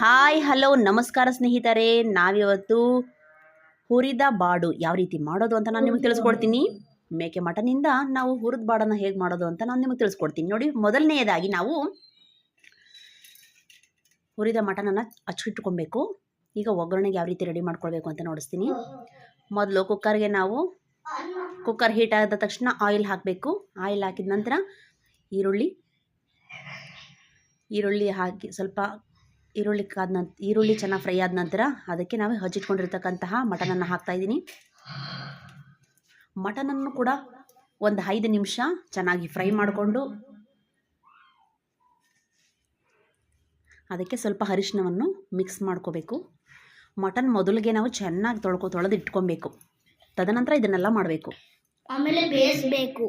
Hi, hello, ನಮಸ್ಕಾರ ಸ್ನೇಹಿತರೆ. ನಾವಿವತ್ತು ಹುರಿದ ಬಾಡು ಯಾವ ರೀತಿ ಮಾಡೋದು ಅಂತ ನಾನು ನಿಮಗೆ ತಿಳಿಸ್ಕೊಡ್ತೀನಿ. ಮೇಕೆ ಮಟನಿಂದ ನಾವು ಹುರಿದ ಬಾಡನ್ನು ಹೇಗೆ ಮಾಡೋದು ಅಂತ ನಾನು ನಿಮಗೆ ತಿಳಿಸ್ಕೊಡ್ತೀನಿ. ನೋಡಿ ಮೊದಲನೆಯದಾಗಿ ನಾವು ಹುರಿದ ಮಟನನ್ನು ಅಚ್ಚಿಟ್ಕೊಬೇಕು ಈಗ ಒಗ್ಗರಣೆಗೆ ಯಾವ ರೀತಿ ರೆಡಿ ಮಾಡ್ಕೊಳ್ಬೇಕು ಅಂತ ನೋಡಿಸ್ತೀನಿ. ಮೊದಲು ಕುಕ್ಕರ್ಗೆ ನಾವು ಕುಕ್ಕರ್ ಹೀಟ್ ಆದ ತಕ್ಷಣ ಆಯಿಲ್ ಹಾಕಬೇಕು. ಆಯಿಲ್ ಹಾಕಿದ ನಂತರ ಈರುಳ್ಳಿ ಈರುಳ್ಳಿ ಹಾಕಿ ಸ್ವಲ್ಪ ಈರುಳ್ಳಿ ಕಾದ ನಂತರ ಈರುಳ್ಳಿ ಚೆನ್ನಾಗಿ ಫ್ರೈ ಆದ ನಂತರ ಅದಕ್ಕೆ ನಾವು ಹಚ್ಚಿಟ್ಕೊಂಡಿರ್ತಕ್ಕಂತಹ ಮಟನನ್ನು ಹಾಕ್ತಾ ಇದ್ದೀನಿ. ಮಟನನ್ನು ಕೂಡ ಒಂದು ಐದು ನಿಮಿಷ ಚೆನ್ನಾಗಿ ಫ್ರೈ ಮಾಡಿಕೊಂಡು ಅದಕ್ಕೆ ಸ್ವಲ್ಪ ಅರಿಶಿನವನ್ನು ಮಿಕ್ಸ್ ಮಾಡ್ಕೋಬೇಕು. ಮಟನ್ ಮೊದಲಿಗೆ ನಾವು ಚೆನ್ನಾಗಿ ತೊಳ್ಕೊ ತೊಳೆದು ಇಟ್ಕೊಬೇಕು. ತದನಂತರ ಇದನ್ನೆಲ್ಲ ಮಾಡಬೇಕು. ಆಮೇಲೆ ಬೇಯಿಸಬೇಕು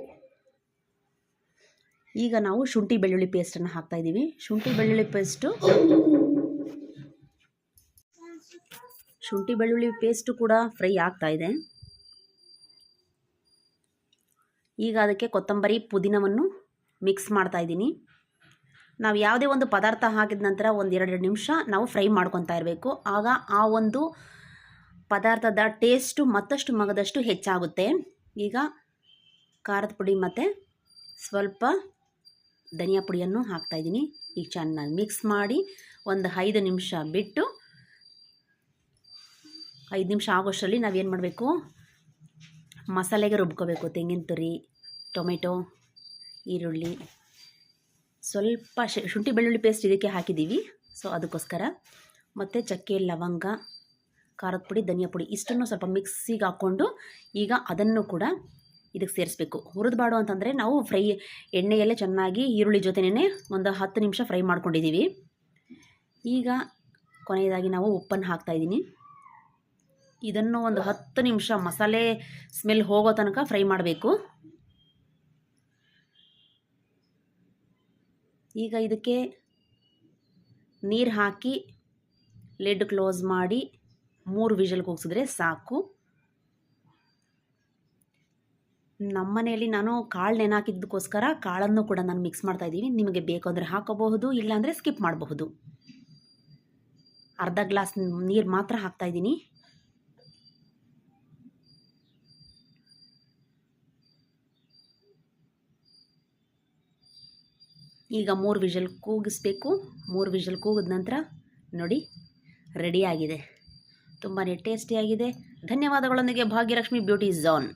ಈಗ ನಾವು ಶುಂಠಿ ಬೆಳ್ಳುಳ್ಳಿ ಪೇಸ್ಟನ್ನು ಹಾಕ್ತಾಯಿದ್ದೀವಿ ಶುಂಠಿ ಬೆಳ್ಳುಳ್ಳಿ ಪೇಸ್ಟು ಶುಂಠಿ, ಬೆಳ್ಳುಳ್ಳಿ ಪೇಸ್ಟು ಕೂಡ ಫ್ರೈ ಆಗ್ತಾ ಇದೆ. ಈಗ ಅದಕ್ಕೆ ಕೊತ್ತಂಬರಿ ಪುದೀನವನ್ನು ಮಿಕ್ಸ್ ಮಾಡ್ತಾ ಇದ್ದೀನಿ. ನಾವು ಯಾವುದೇ ಒಂದು ಪದಾರ್ಥ ಹಾಕಿದ ನಂತರ ಒಂದು ಎರಡು ನಿಮಿಷ ನಾವು ಫ್ರೈ ಮಾಡ್ಕೊತಾ ಇರಬೇಕು. ಆಗ ಆ ಒಂದು ಪದಾರ್ಥದ ಟೇಸ್ಟು ಮತ್ತಷ್ಟು ಮಗದಷ್ಟು ಹೆಚ್ಚಾಗುತ್ತೆ. ಈಗ ಖಾರದ ಪುಡಿ ಮತ್ತು ಸ್ವಲ್ಪ ಧನಿಯಾ ಪುಡಿಯನ್ನು ಹಾಕ್ತಾಯಿದ್ದೀನಿ ಈಗ ಚೆನ್ನಾಗಿ ಮಿಕ್ಸ್ ಮಾಡಿ ಒಂದು ಐದು ನಿಮಿಷ ಬಿಟ್ಟು ಐದು ನಿಮಿಷ ಆಗೋಷ್ಟರಲ್ಲಿ ನಾವೇನು ಮಾಡಬೇಕು? ಮಸಾಲೆಗೆ ರುಬ್ಕೋಬೇಕು, ತೆಂಗಿನ ತುರಿ, ಟೊಮೆಟೊ, ಈರುಳ್ಳಿ. ಸ್ವಲ್ಪ ಶುಂಠಿ ಬೆಳ್ಳುಳ್ಳಿ ಪೇಸ್ಟ್ ಇದಕ್ಕೆ ಹಾಕಿದ್ದೀವಿ ಸೊ, ಅದಕ್ಕೋಸ್ಕರ. ಮತ್ತು ಚಕ್ಕೆ, ಲವಂಗ, ಖಾರದ ಪುಡಿ, ಧನಿಯಾ ಪುಡಿ ಇಷ್ಟನ್ನು ಸ್ವಲ್ಪ ಮಿಕ್ಸಿಗೆ ಹಾಕ್ಕೊಂಡು ಈಗ ಅದನ್ನು ಕೂಡ ಇದಕ್ಕೆ ಸೇರಿಸ್ಬೇಕು. ಹುರಿದ್ಬಾಡು ಅಂತಂದರೆ ನಾವು ಫ್ರೈ ಎಣ್ಣೆಯಲ್ಲೇ ಚೆನ್ನಾಗಿ ಈರುಳ್ಳಿ ಜೊತೆನೇ ಒಂದು ಹತ್ತು ನಿಮಿಷ ಫ್ರೈ ಮಾಡ್ಕೊಂಡಿದ್ದೀವಿ ಈಗ ಕೊನೆಯದಾಗಿ ನಾವು ಉಪ್ಪನ್ನು ಹಾಕ್ತಾಯಿದ್ದೀನಿ ಇದನ್ನು ಒಂದು ಹತ್ತು ನಿಮಿಷ ಮಸಾಲೆ ಸ್ಮೆಲ್ ಹೋಗೋ ತನಕ ಫ್ರೈ ಮಾಡಬೇಕು. ಈಗ ಇದಕ್ಕೆ ನೀರು ಹಾಕಿ ಲೆಡ್ ಕ್ಲೋಸ್ ಮಾಡಿ ಮೂರು ವಿಷಲ್ ಕೂಗಿಸಿದ್ರೆ ಸಾಕು. ನಮ್ಮ ಮನೆಯಲ್ಲಿ ನಾನು ಕಾಳು ನೆನಾಕಿದ್ದಕ್ಕೋಸ್ಕರ ಕಾಳನ್ನು ಕೂಡ ನಾನು ಮಿಕ್ಸ್ ಮಾಡ್ತಾ ಇದ್ದೀವಿ ನಿಮಗೆ ಬೇಕು ಅಂದರೆ ಹಾಕೋಬಹುದು, ಇಲ್ಲಾಂದರೆ ಸ್ಕಿಪ್ ಮಾಡಬಹುದು. ಅರ್ಧ ಗ್ಲಾಸ್ ನೀರು ಮಾತ್ರ ಹಾಕ್ತಾ ಇದ್ದೀನಿ. ಈಗ ಮೂರು ವಿಷಲ್ ಕೂಗಿಸ್ಬೇಕು. ಮೂರು ವಿಷಲ್ ಕೂಗಿದ ನಂತರ ನೋಡಿ ರೆಡಿಯಾಗಿದೆ ತುಂಬಾ ಟೇಸ್ಟಿಯಾಗಿದೆ ಧನ್ಯವಾದಗಳೊಂದಿಗೆ ಭಾಗ್ಯಲಕ್ಷ್ಮಿ ಬ್ಯೂಟಿ ಝೋನ್.